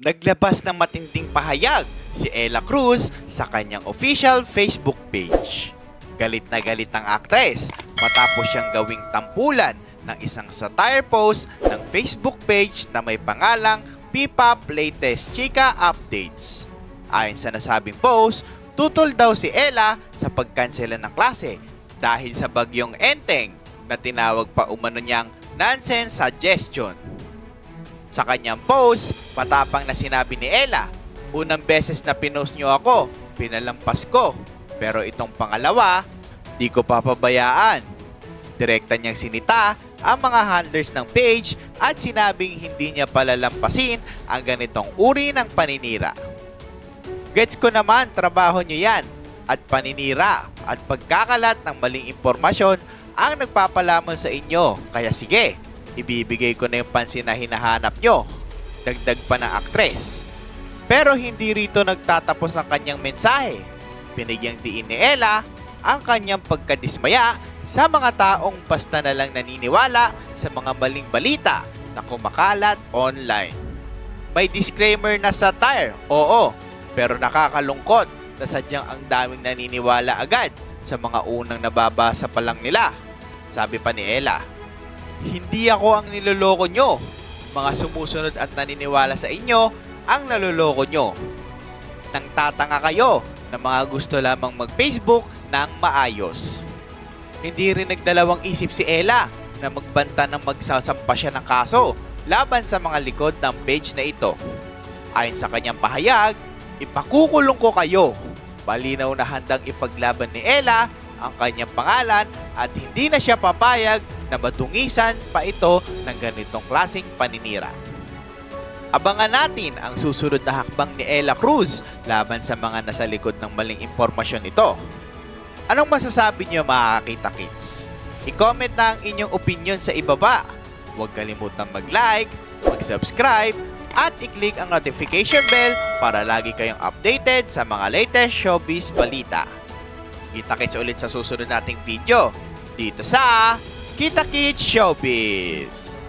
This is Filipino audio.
Naglabas ng matinding pahayag si Ella Cruz sa kanyang official Facebook page. Galit na galit ang aktres matapos siyang gawing tampulan ng isang satire post ng Facebook page na may pangalang P-Pop Latest Chika Updates. Ayon sa nasabing post, tutol daw si Ella sa pagkansela ng klase dahil sa bagyong Enteng na tinawag pa umano niyang nonsense suggestion. Sa kanyang post, patapang na sinabi ni Ella, Unang beses na pinost niyo ako, pinalampas ko. Pero itong pangalawa, di ko papabayaan. Direkta niyang sinita ang mga handlers ng page at sinabing hindi niya palalampasin ang ganitong uri ng paninira. Gets ko naman, trabaho niyo yan. At paninira at pagkakalat ng maling impormasyon ang nagpapalamon sa inyo. Kaya sige, ibibigay ko na yung pansin na hinahanap nyo. Dagdag pa ng aktres. Pero hindi rito nagtatapos ang kanyang mensahe. Binigyang diin ni Ella ang kanyang pagkadismaya sa mga taong basta na lang naniniwala sa mga maling balita na kumakalat online. May disclaimer na satire, oo, pero nakakalungkot na sadyang ang daming naniniwala agad sa mga unang nababasa pa lang nila. Sabi pa ni Ella, Hindi ako ang niloloko nyo. Mga sumusunod at naniniwala sa inyo ang naloloko nyo. Nang tatanga kayo na mga gusto lamang mag-Facebook ng maayos. Hindi rin nagdalawang isip si Ella na magbanta ng magsasampa siya ng kaso laban sa mga likod ng page na ito. Ayon sa kanyang pahayag, ipakukulong ko kayo. Malinaw na handang ipaglaban ni Ella ang kanyang pangalan at hindi na siya papayag na matungisan pa ito ng ganitong klaseng paninira. Abangan natin ang susunod na hakbang ni Ella Cruz laban sa mga nasa likod ng maling impormasyon ito. Anong masasabi niyo mga kakita kids? I-comment na ang inyong opinion sa ibaba. Huwag kalimutang mag-like, mag-subscribe, at i-click ang notification bell para lagi kayong updated sa mga latest showbiz balita. Kita kits ulit sa susunod nating video dito sa Kita Kids Showbiz.